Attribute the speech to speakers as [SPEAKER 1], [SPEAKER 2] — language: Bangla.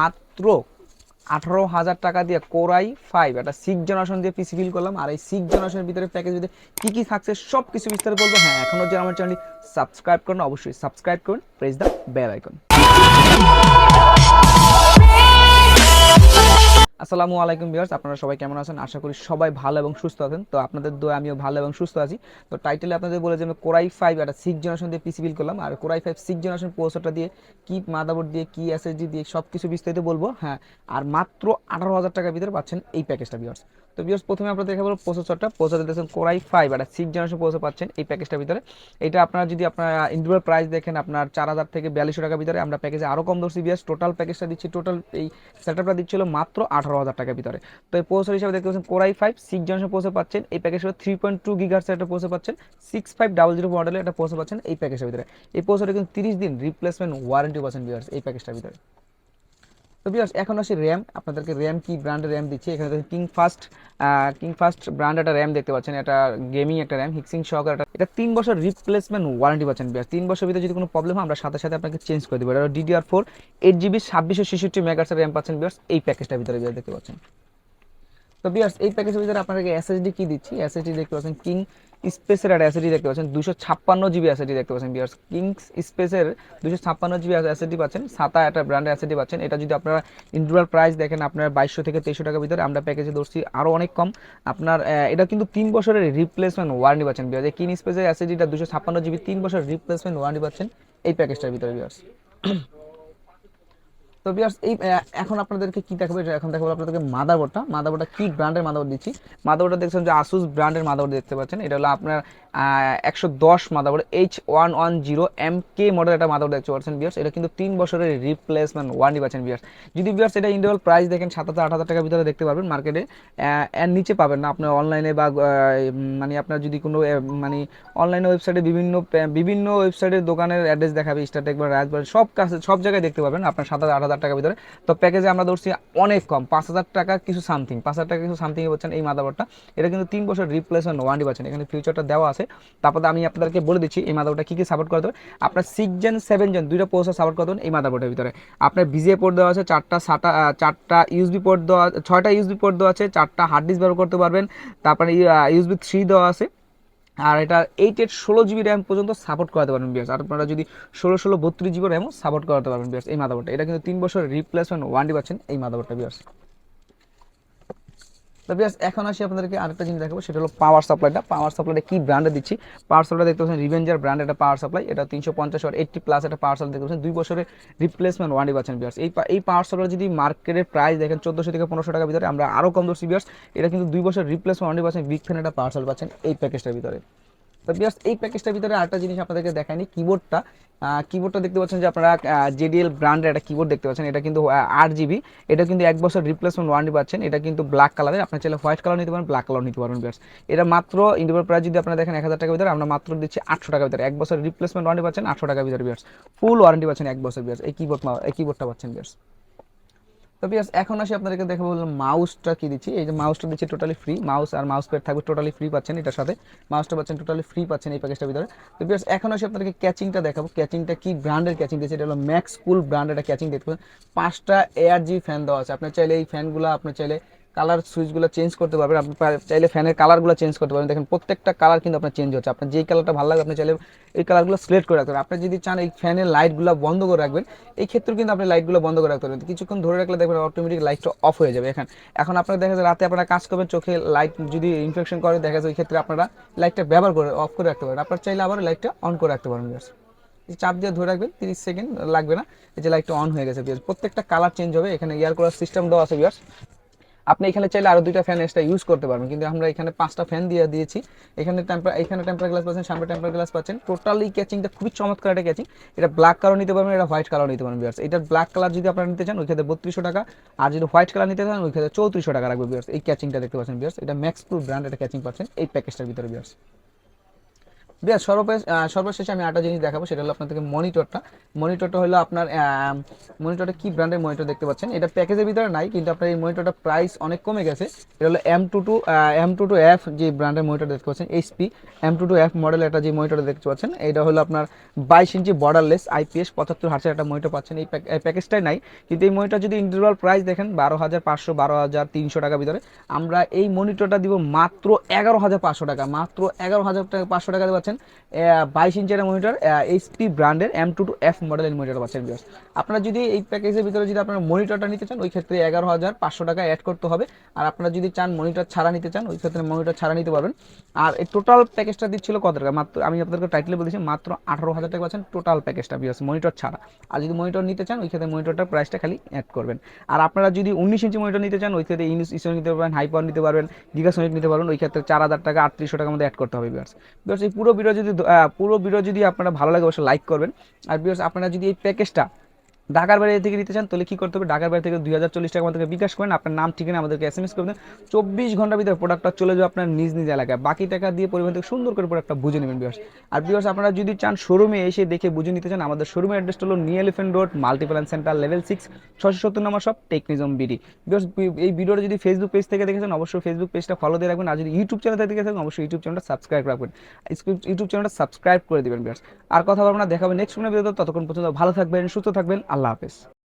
[SPEAKER 1] মাত্র আঠারো হাজার টাকা দিয়ে কোরাই ফাইভ একটা সিক্স জেনারেশন দিয়ে পিসি ফিল করলাম। আর এই সিক্স জেনারেশনের ভিতরে প্যাকেজ ভিতরে কী কী থাকছে সব কিছু বিস্তারিত বলব। হ্যাঁ এখনও যে আমার চ্যানেলটি সাবস্ক্রাইব করুন, অবশ্যই সাবস্ক্রাইব করুন প্রেস দ্য বেল আইকন আসসালামু আলাইকুম ভিউয়ার্স, আপনারা সবাই কেমন আছেন? আশা করি সবাই ভালো এবং সুস্থ আছেন। তো আপনাদের দোয়া আমিও ভালো এবং সুস্থ আছি। তো টাইটেলে আপনাদের বলে যে আমি কোরাই ফাইভ একটা সিক্স জেনারেশন দিয়ে পিসি বিল করলাম। আর core i five six generation প্রসেসরটা দিয়ে কি মাদাবোর্ড দিয়ে, কি এসএসডি দিয়ে সব কিছু বিস্তারিত বলব। হ্যাঁ আর মাত্র আঠারো হাজার টাকার ভিতরে পাচ্ছেন এই প্যাকেজটা ভিউয়ার্স। তো ভিউয়ার্স প্রথমে আপনাদের দেখাবো প্রসেসরটা প্রসেসর দেখছেন কোরাই ফাইভ একটা সিক্স জেনারেশন প্রসেসর পাচ্ছেন এই প্যাকেজটার ভিতরে। এটা আপনারা যদি আপনার ইন্ডিভিজুয়াল প্রাইস দেখেন, আপনার চার হাজার থেকে বিয়াল্লিশশো টাকার ভিতরে আমরা প্যাকেজে আরও কম ধরছি বিয়াস টোটাল প্যাকেজটা দিচ্ছি টোটাল এই সেটআপটা দিচ্ছিল মাত্র আঠারো হাজার টাকার ভিতরে। তো এই প্রসেসর হিসাবে দেখতে পাচ্ছেন core i five six generation processor পাচ্ছেন। এই প্যাকেজটা থ্রি পয়েন্ট টু গিগার্সের একটা প্রসেসর পাচ্ছেন। সিক্স ফাইভ ডাবল জিরো মডেলের একটা প্রসেসর পাচ্ছেন এই প্যাকেজের ভিতরে। এই প্রসেসরে কিন্তু তিরিশ দিন রিপ্লেসমেন্ট ওয়ারেন্টি পাচ্ছেন বিয়ার্স এই প্যাকেজটার ভিতরে। তো বিয়ার্স এখন আসি র্যাম আপনাদেরকে র্যাম কি ব্র্যান্ডের র্যাম দিচ্ছি? এখানে দেখেন King fast King fast brand একটা র্যাম দেখতে পাচ্ছেন। এটা গেমিং একটা র্যাম হিক্সিং সহকার একটা। এটা তিন বছর রিপ্লেসমেন্ট ওয়ারেন্টি পাচ্ছেন বিয়ার্স তিন বছর ভিতরে যদি কোনো প্রবলেম হয়, আমরা সাথে সাথে আপনাকে চেঞ্জ করে দেবো। এটা ডিডিআর ফোর এইট জিবি ছাব্বিশশো ছেষট্টি মেগাটসের র্যাম পাচ্ছেন বিয়ার্স এই প্যাকেজটার ভিতরে বিয়ার্স দেখতে পাচ্ছেন। তো বিয়ার্স এই প্যাকেজের ভিতরে আপনাকে এসএসডি কি দিচ্ছি? এসএসডি দেখতে পাচ্ছেন কিং স্পেসের একটা অ্যাসিডি দেখতে পাচ্ছেন। দুশো ছাপ্পান্ন জিবি অ্যাসিডি দেখতে পাচ্ছেন বিয়ার্স কিংস স্পেসের দুশো ছাপ্পান্ন জিবি অ্যাসিডি পাচ্ছেন, সাতা একটা ব্র্যান্ডের অ্যাসিডি পাচ্ছেন। এটা যদি আপনারা ইন্ডিভিজুয়াল প্রাইস দেখেন, আপনার বাইশশো থেকে তেইশশো টাকার ভিতরে, আমরা প্যাকেজে ধরছি আরও অনেক কম। আপনার এটা কিন্তু তিন বছরের রিপ্লেসমেন্ট ওয়ারেন্টি পাচ্ছেন বিয়ার্স কিং স্পেসের অ্যাসিডিটা দুশো ছাপ্পান্ন জিবি তিন বছর রিপ্লেসমেন্ট ওয়ারেন্টি পাচ্ছেন এই প্যাকেজটার ভিতরে বিয়ার্স তো বিয়ার্স এই এখন আপনাদেরকে কি দেখাবো? এখন দেখাবো আপনাদেরকে মাদারবোর্ডটা। মাদারবোর্ডটা কি ব্র্যান্ডের মাদারবোর্ড দিচ্ছি? মাদারবোর্ডটা দেখছেন যে আসুস ব্র্যান্ডের মাদারবোর্ড দেখতে পাচ্ছেন। এটা হলো আপনার একশো দশ motherboard H one one zero M K model একটা মাদারবোর্ড দেখতে পাচ্ছেন বিয়ার্স এটা কিন্তু তিন বছরের রিপ্লেসমেন্ট ওয়ারেন্টি পাচ্ছেন বিয়ার্স যদি বিয়ার্স এটা ইন্ডিভিজুয়াল প্রাইস দেখেন, সাত হাজার আট হাজার টাকার ভিতরে দেখতে পারবেন মার্কেটে এর নিচে পাবেন না। আপনার অনলাইনে বা মানে আপনার যদি কোনো মানে অনলাইনে ওয়েবসাইটে বিভিন্ন বিভিন্ন ওয়েবসাইটের দোকানের অ্যাড্রেস দেখাবে স্টারটেক বা রাজবাড়ি সব কাছে, সব জায়গায় দেখতে পাবেন আপনার সাত হাজার আট হাজার টাকার ভিতরে। তো প্যাকেজে আমরা ধরছি অনেক কম, পাঁচ হাজার টাকা কিছু সামথিং পাঁচ হাজার টাকা কিছু সামথিং পাচ্ছেন এই মাদারবোর্ডটা। এটা কিন্তু তিন বছর রিপ্লেসমেন্ট ওয়ারেন্টি পাচ্ছেন। এখানে ফিউচারটা দেওয়া আছে। তারপরে আমি আপনাদেরকে বলে দিচ্ছি, এই মাদারবোর্ডটা কী কী সাপোর্ট করতে হবে আপনার সিক্স জেন সেভেন জেন দুইটা পোস্টার সাপোর্ট করতে এই মাদারবোর্ডের ভিতরে। আপনার বিজিএ পোর্ট দেওয়া আছে, চারটা সাটা চারটা ইউএসবি পোর্ট দেওয়া, ছয়টা ইউএসবি পোর্ট দেওয়া আছে, চারটা হার্ড ডিস্ক ব্যবহার করতে পারবেন। তারপরে ইউএসবি থ্রি দেওয়া আছে। আর এটা এইট এইট ষোলো জিবি র্যাম পর্যন্ত সাপোর্ট করাতে পারবেন বিয়ার্স আর আপনারা যদি ষোলো ষোলো, বত্রিশ জিবি র্যামও সাপোর্ট করাতে পারবেন বিয়ার্স এই মাদাবোর্ডটা এটা কিন্তু তিন বছর রিপ্লেসমেন্ট ওয়ারেন্টি পাচ্ছেন এই মাদাবোর্ডটা বিয়ার্স এখন আসি আপনাদেরকে আরেকটা জিনিস দেখাবো, সেটা হলো পাওয়ার সাপ্লাইটা পাওয়ার সাপ্লাইটা কি ব্র্যান্ডে দিচ্ছি? পাওয়ার সাপ্লাই দেখতে পাচ্ছেন রিভেঞ্জার ব্র্যান্ড একটা পাওয়ার সাপ্লাই এটা তিনশো পঞ্চাশ ওয়াট এইটটি প্লাস একটা পাওয়ার সাপ্লাই দেখতে পাচ্ছেন। দুই বছরের রিপ্লেসমেন্ট ওয়ারেন্টি পাচ্ছেন বিয়ার্স এই এই পাওয়ার সাপ্লাই যদি মার্কেটের প্রাইস দেখেন চোদ্দোশো থেকে পনেরোশো টাকার ভিতরে, আমরা আরও কম দর্শি বিয়ার্স এটা কিন্তু দুই বছর রিপ্লেসমেন্ট ওয়ারেন্টি পাচ্ছেন, বিগ ফ্যান একটা পাওয়ার সাপ্লাই পাচ্ছেন এই প্যাকেজটার ভিতরে। তো বিয়ার্স, এই প্যাকেজটার ভিতরে আরেকটা জিনিস আপনাদেরকে দেখায়নি কিবোর্ডটা কিবোর্ডটা দেখতে পাচ্ছেন যে আপনারা জেডিএল ব্র্যান্ডের একটা কিবোর্ড দেখতে পাচ্ছেন, এটা কিন্তু আট জিবি এটা কিন্তু এক বছর রিপ্লেসমেন্ট ওয়ারেন্টি পাচ্ছেন, এটা কিন্তু ব্ল্যাক কালারের আপনি চাইলে হোয়াইট কালার নিতে পারেন ব্ল্যাক কালার নিতে পারবেন, বিয়ার্স। এটা মাত্র ইন্ডিভিজুয়াল প্রাইস যদি আপনারা দেখেন এক হাজার টাকার ভিতরে, আমরা মাত্র দিচ্ছি আটশো টাকার ভিতরে। এক বছর রিপ্লেসমেন্ট ওয়ারেন্টি পাচ্ছেন, আটশো টাকার ভিতরে, বিয়ার্স। ফুল ওয়ারেন্টি পাচ্ছেন এক বছর, বিয়ার্স। এই কিবোর্ড এই কিবোর্ডটা পাচ্ছেন, বিয়ার্স। তো এখন আসি আপনাদেরকে দেখাবো বললাম মাউসটা কি দিচ্ছি। এই যে মাউসটা দিচ্ছি টোটালি ফ্রি মাউস আর মাউস প্যাড থাকবে টোটালি ফ্রি পাচ্ছেন এটার সাথে। মাউসটা পাচ্ছেন টোটালি ফ্রি পাচ্ছেন এই প্যাকেজটার ভিতরে। তো বিয়ার্স এখন আসি আপনাদেরকে ক্যাচিংটা দেখাবো। ক্যাচিংটা কি ব্র্যান্ডের ক্যাচিং দিচ্ছে এটা হলো ম্যাক্স কুল ব্র্যান্ডের একটা ক্যাচিং দেখতে পাচ্ছেন। পাঁচটা এয়ার জি ফ্যান দেওয়া আছে। আপনার চাইলে এই ফ্যানগুলো আপনার চাইলে কালার সুইচগুলো চেঞ্জ করতে পারবেন। আপনি চাইলে ফ্যানের কালারগুলো চেঞ্জ করতে পারবেন। দেখেন প্রত্যেকটা কালার কিন্তু আপনার চেঞ্জ হচ্ছে। আপনার যেই কালারটা ভালো লাগে আপনি চাইলে এই কালারগুলো সিলেক্ট করে রাখতে আপনি যদি চান এই ফ্যানের লাইটগুলো বন্ধ করে রাখবেন, এই ক্ষেত্রে কিন্তু আপনি লাইটগুলো বন্ধ করে রাখতে পারবেন। কিছুক্ষণ ধরে রাখলে দেখবেন অটোমেটিক লাইটটা অফ হয়ে যাবে। এখন এখন আপনার দেখা যায় রাতে আপনারা কাজ করবেন, চোখে লাইট যদি ইনফেকশন করে, দেখা যায় ওই ক্ষেত্রে আপনারা লাইটটা ব্যবহার করে অফ করে রাখতে পারেন। আপনার চাইলে আবার লাইটটা অন করে রাখতে। এই চাপ দিয়ে ধরে রাখবেন, তিরিশ সেকেন্ড লাগবে না। এই যে লাইটটা অন হয়ে গেছে প্রত্যেকটা কালার চেঞ্জ হবে। এখানে এয়ার কুলার সিস্টেম দেওয়া আছে বিয়ার্স আপনি এখানে চাইলে আরও দুইটা ফ্যান এক্সট্রা ইউজ করতে পারবেন। কিন্তু আমরা এখানে পাঁচটা ফ্যান দিয়ে দিয়েছি। এখানে টেম্পার এখানে টেম্পার গ্লাস পাচ্ছেন, সামনে টেম্পার গ্লাস পাচ্ছেন। টোটালি ক্যাচিংটা খুবই চমৎকার একটা ক্যাচিং এটা ব্ল্যাক কালার নিতে পারবেন, এটা হোয়াইট কালার নিতে পারবেন বিয়ার্স এটার ব্ল্যাক কালার যদি আপনারা নিতে চান, ওই ক্ষেত্রে বত্রিশশো টাকা। আর যদি হোয়াইট কালার নিতে চান, ওই ক্ষেত্রে চৌত্রিশশো টাকা রাখবে বিয়ার্স এই ক্যাচিংটা দেখতে পাচ্ছেন বিয়ার্স এটা ম্যাক্স প্রুফ ব্র্যান্ড একটা ক্যাচিং পাচ্ছেন, এই প্যাকেজটার ভিতরে বিয়ার্স বিয়ার সর্বশেষ সর্বশেষে আমি একটা জিনিস দেখাবো, সেটা হলো আপনাদেরকে মনিটরটা। মনিটরটা হলো আপনার মনিটরটা কি ব্র্যান্ডের মনিটর দেখতে পাচ্ছেন? এটা প্যাকেজের ভিতরে নাই, কিন্তু আপনার এই মনিটরটা প্রাইস অনেক কমে গেছে। এটা হলো M two two M two two F যে ব্র্যান্ডের মনিটর দেখতে পাচ্ছেন HP M two two F model একটা যে মনিটর দেখতে পাচ্ছেন, এটা হলো আপনার বাইশ ইঞ্চি বর্ডারলেস আইপিএস পঁচাত্তর হাজার একটা মনিটর পাচ্ছেন। এই প্যাক- এই প্যাকেজটাই নাই, কিন্তু এই মনিটর যদি ইন্ডিভিজুয়াল প্রাইস দেখেন, বারো হাজার পাঁচশো, বারো হাজার তিনশো টাকার ভিতরে, আমরা এই মনিটরটা দিব মাত্র এগারো হাজার পাঁচশো টাকা, মাত্র এগারো হাজার টাকা পাঁচশো টাকা পাচ্ছেন। বাইশ ইঞ্চের মনিটর এইচপি ব্র্যান্ডের এম টু টু এফ মডেলের মনিটর পাচ্ছেন বিয়ার্স আপনারা যদি এই প্যাকেজের ভিতরে যদি আপনারা মনিটরটা নিতে চান, ওই ক্ষেত্রে এগারো হাজার পাঁচশো টাকা অ্যাড করতে হবে। আর আপনারা যদি চান মনিটর ছাড়া নিতে চান, ওই ক্ষেত্রে মনিটর ছাড়া নিতে পারবেন। আর এই টোটাল প্যাকেজটা দিচ্ছিল কত টাকা? মাত্র, আমি আপনাদেরকে টাইটেলে বলেছি, মাত্র আঠারো হাজার টাকা পাচ্ছেন টোটাল প্যাকেজটা বিয়ার্স মনিটর ছাড়া। আর যদি মনিটর নিতে চান, ওই ক্ষেত্রে মনিটরটার প্রাইসটা খালি অ্যাড করবেন। আর আপনারা যদি উনিশ ইঞ্চি মনিটর নিতে চান, ওই ক্ষেত্রে ইউনিস ইসো নিতে পারবেন হাইপার নিতে পারবেন গিগাসোনিক নিতে পারবেন, ওই ক্ষেত্রে চার হাজার টাকা, আটত্রিশশো টাকার মধ্যে অ্যাড করতে হবে বিয়ার্স বিয়ার্স এই পুরো ভিডিও যদি পুরো ভিডিও যদি আপনারা ভালো লাগে, অবশ্যই লাইক করবেন। আর বিয়ার্স আপনারা যদি এই প্যাকেজটা ঢাকার বাইরে থেকে নিতে চান, তাহলে কি করতে হবে? ঢাকার বাইরে থেকে দুই হাজার চল্লিশ টাকা আমাদেরকে বিকাশ করেন। আপনার নাম, ঠিকানা আমাদেরকে এস এম এস করে দেন। চব্বিশ ঘণ্টার ভিতরে প্রোডাক্টটা চলে যাবে আপনার নিজ নিজ এলাকায়। বাকি টাকা দিয়ে পরিমাণ থেকে সুন্দর করে প্রোডাক্টটা বুঝে নেবেন বিয়ার্স আর বিয়ার্স আপনারা যদি চান শোরুমে এসে দেখে বুঝে নিতে চান, আমাদের শোরুমের অ্যাড্রেসটা হলো New Elephant Road Multiplan Centre level six ছশো সত্তর নম্বর সব টেকনিজম বিডি বিকজ এই ভিডিওটা যদি ফেসবুক পেজ থেকে দেখেছেন, অবশ্যই ফেসবুক পেজটা ফলো দিয়ে রাখবেন। আর যদি ইউটিউব চ্যানেল থেকে দেখেছেন, অবশ্যই ইউটিউব চ্যানেলটা সাবস্ক্রাইব রাখবেন। ইউটিউব চ্যানেলটা সাবস্ক্রাইব করে দেবেন বিয়ার্স আর কথা বলব দেখাবেন নেক্সট কোনো ভিডিওতে ততক্ষণ পর্যন্ত ভালো থাকবেন, সুস্থ থাকবেন। আল্লাহ হাফেজ।